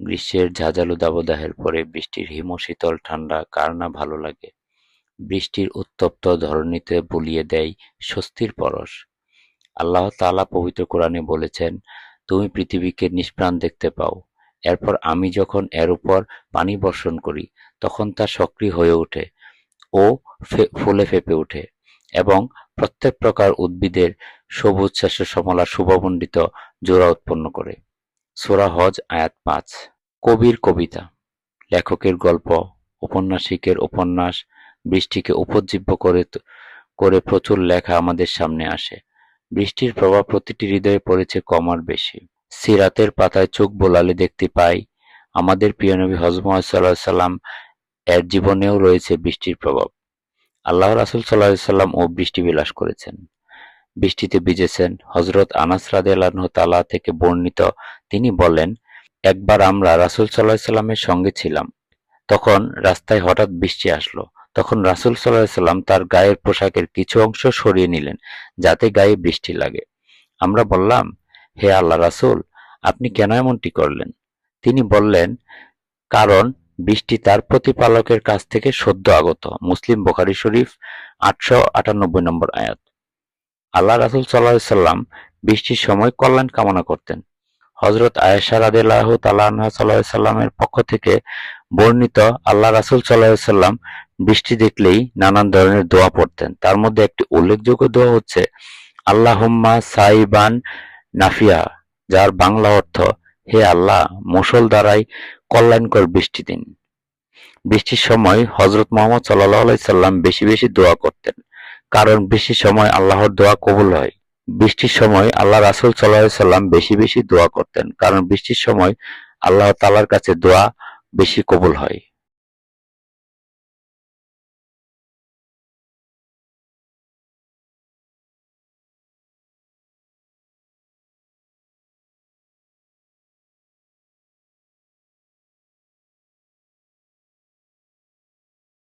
গ্রীষ্মের ঝাঁঝালো দাবদাহের পরে বৃষ্টির হিমশীতল ঠান্ডা, কার না ভালো লাগে? বৃষ্টির উত্তপ্ত ধরণীতে বুলিয়ে দেয় স্বস্তির পরশ। আল্লাহ তাআলা পবিত্র কোরআনে বলেছেন, তুমি পৃথিবীকে নিষ্প্রাণ দেখতে পাও। এরপর আমি যখন এর উপর পানি বর্ষণ করি, তখন তা সক্রিয় হয়ে ওঠে ও ফুলে ফেঁপে ওঠে এবং প্রত্যেক প্রকার উদ্ভিদের সবুজ শস্য সমলা শুভমণ্ডিত জোড়া উৎপন্ন করে। সূরা হজ, আয়াত পাঁচ। কবির কবিতা। লেখকের গল্প ঔপন্যাসিকের উপন্যাস, বৃষ্টিকে উপজীব্য করে করে প্রচুর লেখা আমাদের সামনে আসে। বৃষ্টির প্রভাব প্রতিটি হৃদয়ে পড়েছে কমার বেশি। সিরাতের পাতায় চোখ বোলালে দেখতে পাই, আমাদের প্রিয় নবী সাল্লাম এর জীবনেও রয়েছে বৃষ্টির প্রভাব। আল্লাহ রাসুল সাল্লাহ সাল্লাম ও বৃষ্টি বিলাস করেছেন। বৃষ্টিতে ভিজেছেন। হজরত আনাস রাদিয়াল্লাহু তাআলা থেকে বর্ণিত তিনি বলেন, একবার আমরা রাসুল সাল্লাহ সাল্লামের সঙ্গে ছিলাম। তখন রাস্তায় হঠাৎ বৃষ্টি আসলো। তখন রাসূল সাল্লাহ সাল্লাম তার গায়ের পোশাকের কিছু অংশ সরিয়ে নিলেন, যাতে গায়ে বৃষ্টি লাগে। আমরা বললাম, হে আল্লাহ রাসূল, আপনি কেন এমনটি করলেন? তিনি বললেন, কারণ বৃষ্টি তার প্রতিপালকের কাছ থেকে সদ্য আগত। মুসলিম বুখারী শরীফ আটশো আটানব্বই নম্বর আয়াত। আল্লাহ রাসূল সাল্লাল্লাহু সাল্লাম বৃষ্টির সময় কল্যাণ কামনা করতেন। হযরত আয়েশা রাদিয়াল্লাহু তাআলা আনহা সাল্লাল্লাহু সাল্লামের পক্ষ থেকে বর্ণিত আল্লাহ রাসূল সাল্লাল্লাহু সাল্লাম বৃষ্টি দেখলেই নানান ধরনের দোয়া পড়তেন। তার মধ্যে একটি উল্লেখযোগ্য দোয়া হচ্ছে, আল্লাহুম্মা সাইবান নাফিয়া যার বাংলা অর্থ, হে আল্লাহ মুষল দ্বারাই কল্যাণকর বৃষ্টি দিন। বৃষ্টির সময় হযরত মোহাম্মদ আলাইহি সাল্লাম বেশি বেশি দোয়া করতেন। কারণ বৃষ্টির সময় আল্লাহর দোয়া কবুল হয়। বৃষ্টির সময় আল্লাহ রাসুল সাল্লাম বেশি বেশি দোয়া করতেন, কারণ বৃষ্টির সময় আল্লাহ তালার কাছে দোয়া বেশি কবুল হয়।